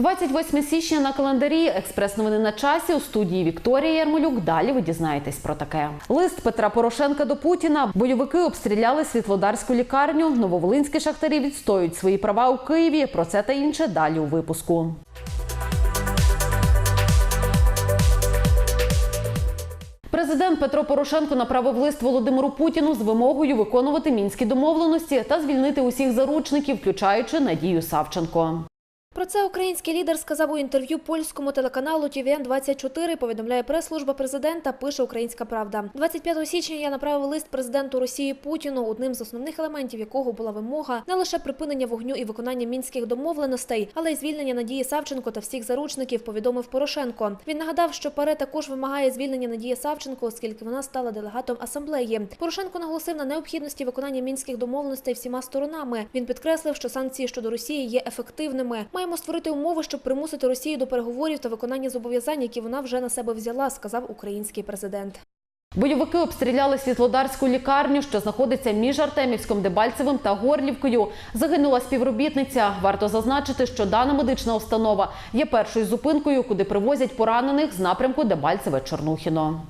28 січня на календарі. Експрес-новини на часі у студії Вікторія Ярмолюк. Далі ви дізнаєтесь про таке. Лист Петра Порошенка до Путіна. Бойовики обстріляли Світлодарську лікарню. Нововолинські шахтарі відстоюють свої права у Києві. Про це та інше далі у випуску. Президент Петро Порошенко направив лист Володимиру Путіну з вимогою виконувати мінські домовленості та звільнити усіх заручників, включаючи Надію Савченко. Це український лідер сказав у інтерв'ю польському телеканалу tvn 24 повідомляє прес-служба президента, пише Українська Правда. 25 січня я направив лист президенту Росії Путіну, одним з основних елементів якого була вимога не лише припинення вогню і виконання мінських домовленостей, але й звільнення Надії Савченко та всіх заручників, повідомив Порошенко. Він нагадав, що ПАРЕ також вимагає звільнення Надії Савченко, оскільки вона стала делегатом асамблеї. Порошенко наголосив на необхідності виконання мінських домовленостей всіма сторонами. Він підкреслив, що санкції щодо Росії є ефективними. Маємо створити умови, щоб примусити Росію до переговорів та виконання зобов'язань, які вона вже на себе взяла, сказав український президент. Бойовики обстріляли Світлодарську лікарню, що знаходиться між Артемівськом, Дебальцевим та Горлівкою. Загинула співробітниця. Варто зазначити, що дана медична установа є першою зупинкою, куди привозять поранених з напрямку Дебальцеве-Чорнухіно.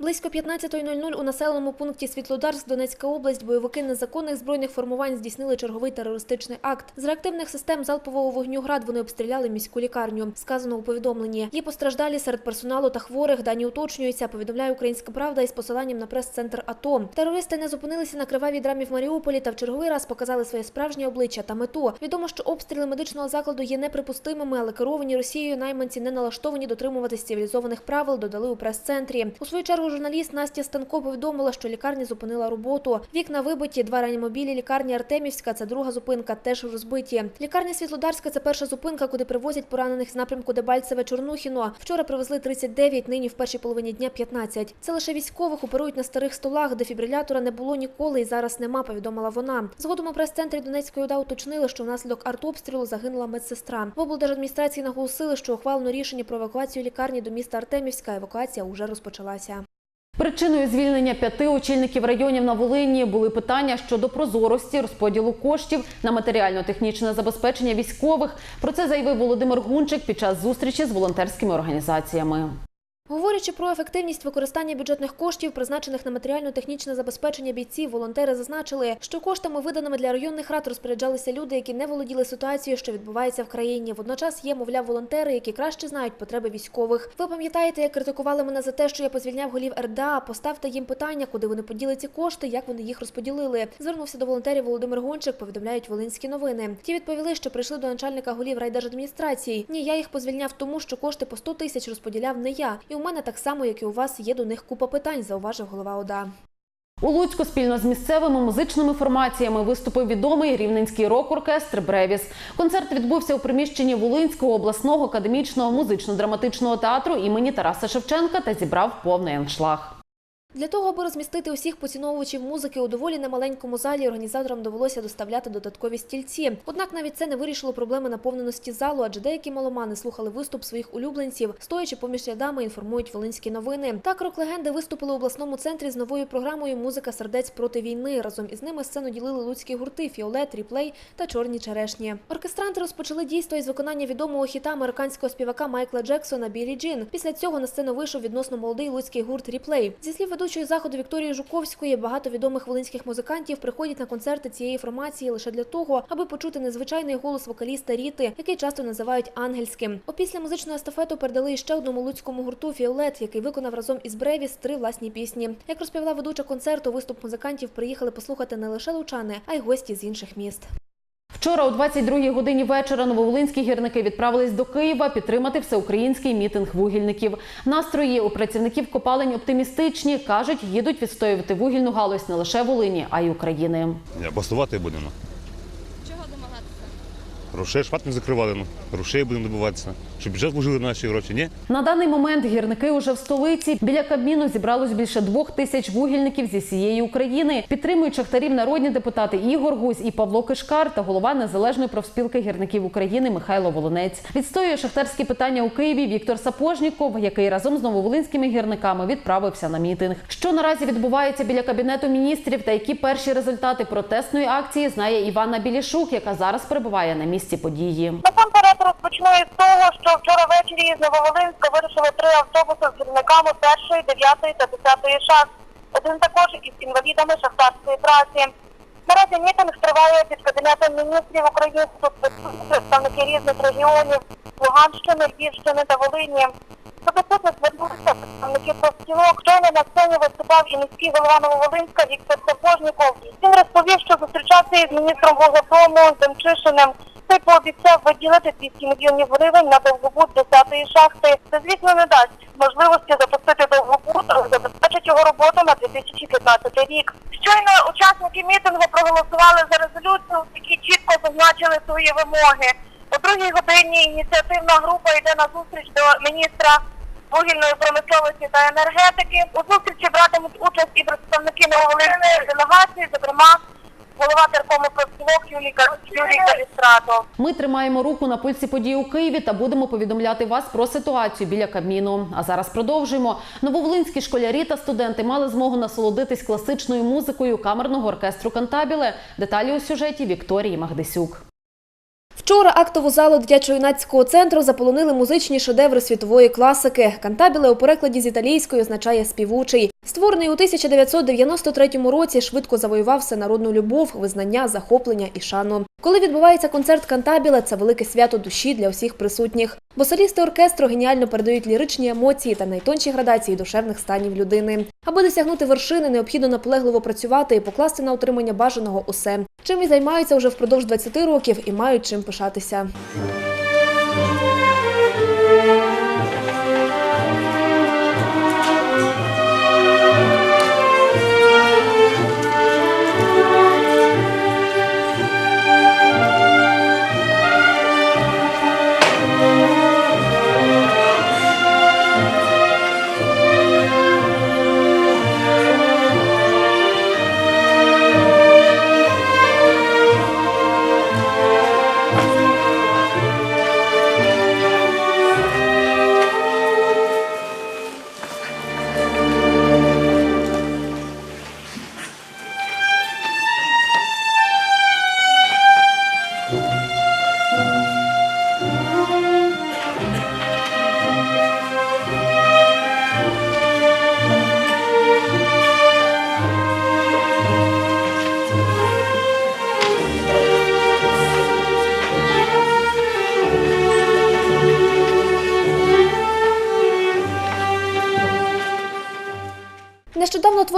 Близько 15.00 у населеному пункті Світлодарськ, Донецька область, бойовики незаконних збройних формувань здійснили черговий терористичний акт. З реактивних систем залпового вогню «Град» вони обстріляли міську лікарню. Сказано у повідомленні. Є постраждалі серед персоналу та хворих. Дані уточнюються, повідомляє Українська Правда із посиланням на прес-центр АТО. Терористи не зупинилися на кривавій драмі в Маріуполі та в черговий раз показали своє справжнє обличчя та мету. Відомо, що обстріли медичного закладу є неприпустимими, але керовані Росією найманці не налаштовані дотримуватись цивілізованих правил, додали у прес-центрі. У свою чергу журналіст Настя Станко повідомила, що лікарня зупинила роботу. Вікна вибиті, два реанімобілі лікарні Артемівська, це друга зупинка, теж розбиті. Лікарня Світлодарська це перша зупинка, куди привозять поранених з напрямку Дебальцеве Чорнухіно. Вчора привезли 39, нині в першій половині дня 15. Це лише військових оперують на старих столах, дефібрилятора не було ніколи і зараз нема, повідомила вона. Згодом у прес-центрі Донецької ОДА уточнили, що внаслідок артобстрілу загинула медсестра. В облдержадміністрації наголосили, що ухвалено рішення про евакуацію лікарні до міста Артемівська. Евакуація уже розпочалася. Причиною звільнення п'яти очільників районів на Волині були питання щодо прозорості розподілу коштів на матеріально-технічне забезпечення військових. Про це заявив Володимир Гунчик під час зустрічі з волонтерськими організаціями. Говорячи про ефективність використання бюджетних коштів, призначених на матеріально-технічне забезпечення бійців, волонтери зазначили, що коштами, виданими для районних рад, розпоряджалися люди, які не володіли ситуацією, що відбувається в країні. Водночас є, мовляв, волонтери, які краще знають потреби військових. Ви пам'ятаєте, як критикували мене за те, що я позвільняв голів РДА? Поставте їм питання, куди вони поділи ці кошти, як вони їх розподілили. Звернувся до волонтерів Володимир Гончик. Повідомляють волинські новини. Ті відповіли, що прийшли до начальника голів райдержадміністрації. Ні, я їх позвільняв тому, що кошти по 100 тисяч розподіляв не я. І мене так само, як і у вас, є до них купа питань, зауважив голова ОДА. У Луцьку спільно з місцевими музичними формаціями виступив відомий рівненський рок-оркестр Бревіс. Концерт відбувся у приміщенні Волинського обласного академічного музично-драматичного театру імені Тараса Шевченка та зібрав повний аншлаг. Для того, аби розмістити усіх поціновувачів музики у доволі немаленькому залі, організаторам довелося доставляти додаткові стільці. Однак навіть це не вирішило проблеми наповненості залу, адже деякі маломани слухали виступ своїх улюбленців, стоячи поміж рядами, інформують волинські новини. Так рок-легенди виступили у обласному центрі з новою програмою Музика сердець проти війни. Разом із ними сцену ділили луцькі гурти Фіолет, Ріплей та Чорні черешні. Оркестранти розпочали дійство із виконання відомого хіта американського співака Майкла Джексона Білі Джін. Після цього на сцену вийшов відносно молодий луцький гурт Ріплей. Зі слів ведучої заходу Вікторії Жуковської багато відомих волинських музикантів приходять на концерти цієї формації лише для того, аби почути незвичайний голос вокаліста Ріти, який часто називають ангельським. Опісля музичну естафету передали ще одному луцькому гурту Фіолет, який виконав разом із Бревіс три власні пісні. Як розповіла ведуча концерту, виступ музикантів приїхали послухати не лише лучани, а й гості з інших міст. Вчора о 22-й годині вечора нововолинські гірники відправились до Києва підтримати всеукраїнський мітинг вугільників. Настрої у працівників копалень оптимістичні. Кажуть, їдуть відстоювати вугільну галузь не лише Волині, а й України. Бастувати будемо. Грошей шпат не закривали, ну. грошей будемо добиватися. Щоб бюджет вложили наші гроші, ні? На даний момент гірники уже в столиці. Біля Кабміну зібралось більше двох тисяч вугільників зі всієї України. Підтримують шахтарів народні депутати Ігор Гусь і Павло Кишкар та голова незалежної профспілки гірників України Михайло Волонець. Відстоює шахтарські питання у Києві Віктор Сапожніков, який разом з нововолинськими гірниками відправився на мітинг. Що наразі відбувається біля кабінету міністрів та які перші результати протестної акції знає Іванна Білішук, яка зараз перебуває на місці місці події. Насамперед розпочну із того, що вчора ввечері з Нововолинська вирушили три автобуси з керівниками першої, дев'ятої та десятої шахт. Один також із інвалідами шахтарської праці. Наразі мітинг триває під кабінетом міністрів України. Тут представники різних регіонів Луганщини, Львівщини та Волині. До присутних звернулися представники профспілок. Щойно на сцені виступав і міський голова Нововолинська Віктор Сапожніков. Він розповів, що зустрічався із міністром Волгодому Демчишиним. Той пообіцяв виділити 200 мільйонів гривень на довгобуд 10-ї шахти. Це, звісно, не дасть можливості запустити довгобуд, забезпечить його роботу на 2015 рік. Щойно учасники мітингу проголосували за резолюцію, в якій чітко зазначили свої вимоги. О другій годині ініціативна група йде на зустріч до міністра вугільної промисловості та енергетики. У зустрічі братимуть участь і представники нововолинської делегації, зокрема голова теркому профспілок Юлій Калістратов. Ми тримаємо руку на пульсі подій у Києві та будемо повідомляти вас про ситуацію біля Кабміну. А зараз продовжуємо. Нововолинські школярі та студенти мали змогу насолодитись класичною музикою камерного оркестру Кантабіле. Деталі у сюжеті Вікторії Магдисюк. Вчора актову залу дитячо-юнацького центру заполонили музичні шедеври світової класики. Кантабіле у перекладі з італійської означає співучий. Створений у 1993 році, швидко завоював всенародну любов, визнання, захоплення і шану. Коли відбувається концерт Кантабіле, це велике свято душі для всіх присутніх. Бо солісти оркестру геніально передають ліричні емоції та найтонші градації душевних станів людини. Аби досягнути вершини, необхідно наполегливо працювати і покласти на утримання бажаного усе, чим і займаються вже впродовж 20 років і мають чим пишатися.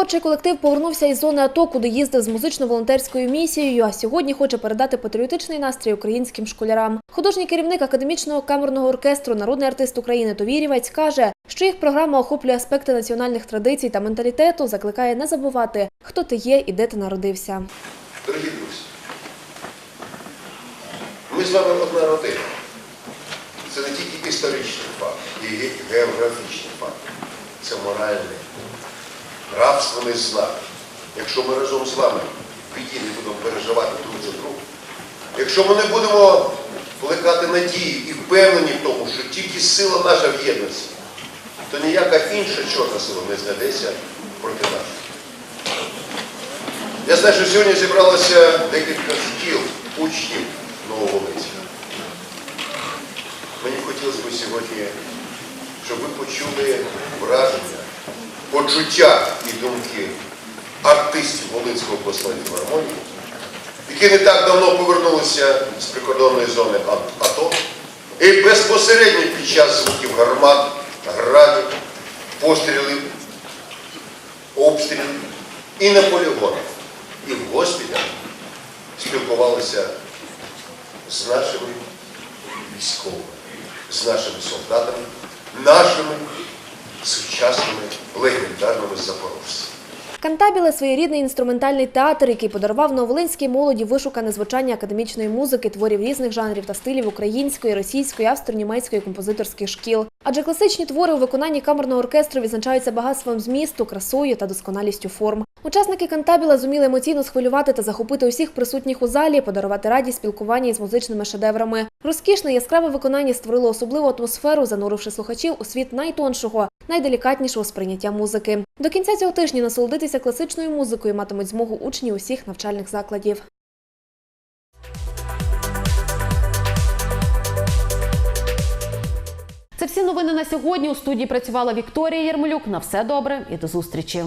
Творчий колектив повернувся із зони АТО, куди їздив з музично-волонтерською місією, а сьогодні хоче передати патріотичний настрій українським школярам. Художній керівник академічного камерного оркестру, народний артист України Товірівець каже, що їх програма охоплює аспекти національних традицій та менталітету, закликає не забувати, хто ти є і де ти народився. Дорогі друзі, ми з вами одна родина. Це не тільки історичний факт і географічний факт. Це моральний, нравственний знак. Якщо ми разом з вами в біді не будемо переживати друг за другом, якщо ми не будемо плекати надії і впевнені в тому, що тільки сила наша в єдності, то ніяка інша чорна сила не знайдеться проти нас. Я знаю, що сьогодні зібралося декілька шкіл, учнів Нового Нововолинська. Мені хотілося б сьогодні, щоб ви почули враження, почуття і думки артистів Волинського обласної філармонії, які не так давно повернулися з прикордонної зони АТО і безпосередньо під час звуків гармат, градів, пострілів, обстрілів і на полігонах, і в госпіталях спілкувалися з нашими військовими, з нашими солдатами, нашими Кантабіле своєрідний інструментальний театр, який подарував новолинській молоді вишукане звучання академічної музики, творів різних жанрів та стилів української, російської, австро-німецької композиторських шкіл. Адже класичні твори у виконанні камерного оркестру відзначаються багатством змісту, красою та досконалістю форм. Учасники Кантабіла зуміли емоційно схвилювати та захопити усіх присутніх у залі, подарувати радість спілкування із музичними шедеврами. Розкішне яскраве виконання створило особливу атмосферу, зануривши слухачів у світ найтоншого, найделікатнішого сприйняття музики. До кінця цього тижня насолодитися класичною музикою матимуть змогу учні усіх навчальних закладів. Це всі новини на сьогодні. У студії працювала Вікторія Єрмолюк. На все добре і до зустрічі.